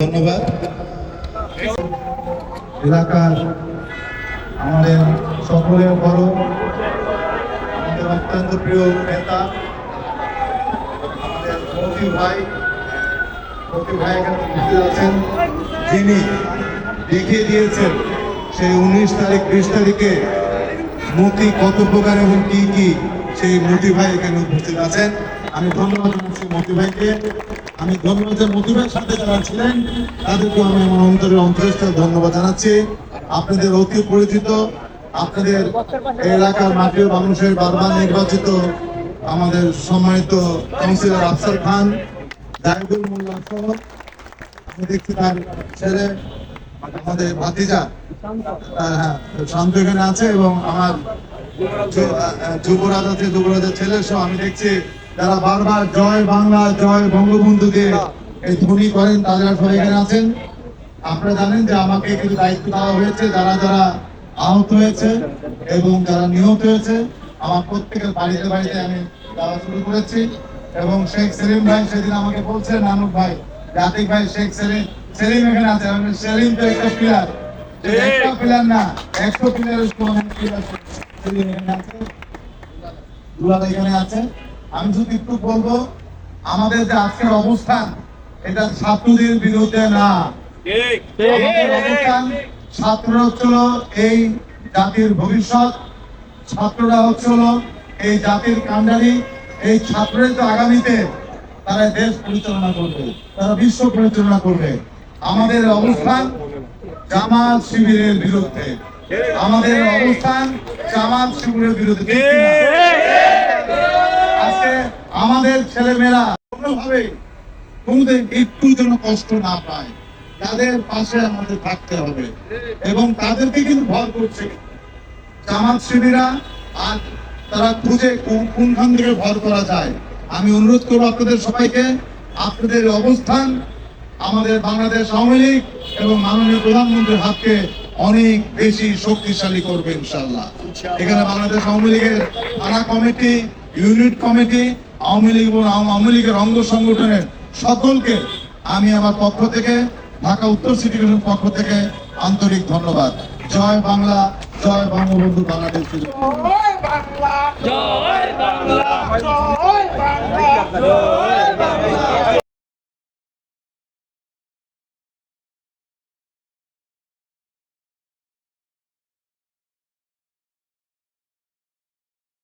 ধন্যবাদ। এলাকার আমাদের সকলের বড়, আমাদের অত্যন্ত প্রিয় নেতা, আমাদের মতি ভাই আছেন। যিনি দেখিয়ে দিয়েছেন সেই উনিশ তারিখ, বিশ তারিখে মতি কত প্রকার এবং কি কি সেই মতি ভাই এখানে উপস্থিত আছেন। আমি ধন্যবাদ জানাচ্ছি মতি ভাইকে। আমি ধন্যবাদ যে মতি ভাইয়ের সাথে যারা ছিলেন তাদেরকে আমি আমার অন্তরের অন্তরস্থ ধন্যবাদ জানাচ্ছি। আপনাদের অতি পরিচিত, আপনাদের এলাকার মাটির মানুষের বারবার নির্বাচিত আমাদের সম্মানিত কাউন্সিলর আফসার খান, জাহিদুল মোল্লা সহ আমি দেখছি তার ছেলে, আমাদের ভাতিজা হ্যাঁ শান্ত এখানে আছে এবং আমার যুবরাজ আছে, যুবরাজের ছেলে সহ আমি দেখছি যারা বারবার জয় বাংলা জয় বঙ্গবন্ধু দিয়ে এই ধ্বনি করেন তারা সবাই এখানে আছেন। আপনারা জানেন যে আমাকে কিছু দায়িত্ব দেওয়া হয়েছে যারা যারা আহত হয়েছে এবং যারা নিহত হয়েছে আমার প্রত্যেকের বাড়িতে বাড়িতে আমি যাওয়া শুরু করেছি। এবং শেখ সেলিম ভাই সেদিন আমাকে বলছেন নানুক ভাই জাতিক ভাই শেখ সেলিম সেলিম এখানে আছে আমি বললাম, সেলিম তো একটা প্লেয়ার একটা প্লেয়ার না একশো প্লেয়ার সেলিম এখানে আছে। দুলাল এখানে আছে। আমি শুধু একটু বলব আমাদের যে আজকের অবস্থান এটা ছাত্রদের বিরুদ্ধে না। অবস্থান ছাত্ররা হচ্ছিল এই জাতির ভবিষ্যৎ ছাত্ররা হচ্ছিল এই জাতির কান্ডারি। এই ছাত্ররা তো আগামীতে তারা দেশ পরিচালনা করবে তারা বিশ্ব পরিচালনা করবে। আমাদের অবস্থান জামাত শিবিরের বিরুদ্ধে। আমাদের অবস্থান জামাত শিবিরের বিরুদ্ধে? আজকে আমাদের কোনোভাবে কোনোদিন যেন কষ্ট না পায়। তাদের পাশে আমাদের থাকতে হবে এবং তাদেরকে কিন্তু করছে। জামাত শিবিরা আর তারা খুঁজে কোনখান থেকে ভর করা যায়। আমি অনুরোধ করব আপনাদের সবাইকে, আপনাদের অবস্থান আমাদের বাংলাদেশ আওয়ামী লীগ এবং মাননীয় প্রধানমন্ত্রীর হাতকে অনেক বেশি শক্তিশালী করবে ইনশাল্লাহ এখানে বাংলাদেশ আওয়ামী লীগের থানা committee, unit committee, Awami League এবং আওয়ামী লীগের অঙ্গ সংগঠনের সকলকে আমি আমার পক্ষ থেকে, ঢাকা উত্তর সিটি পক্ষ থেকে আন্তরিক ধন্যবাদ। জয় বাংলা, জয় বঙ্গবন্ধু বাংলাদেশ জয় বাংলা জয় বাংলা জয় বাংলা।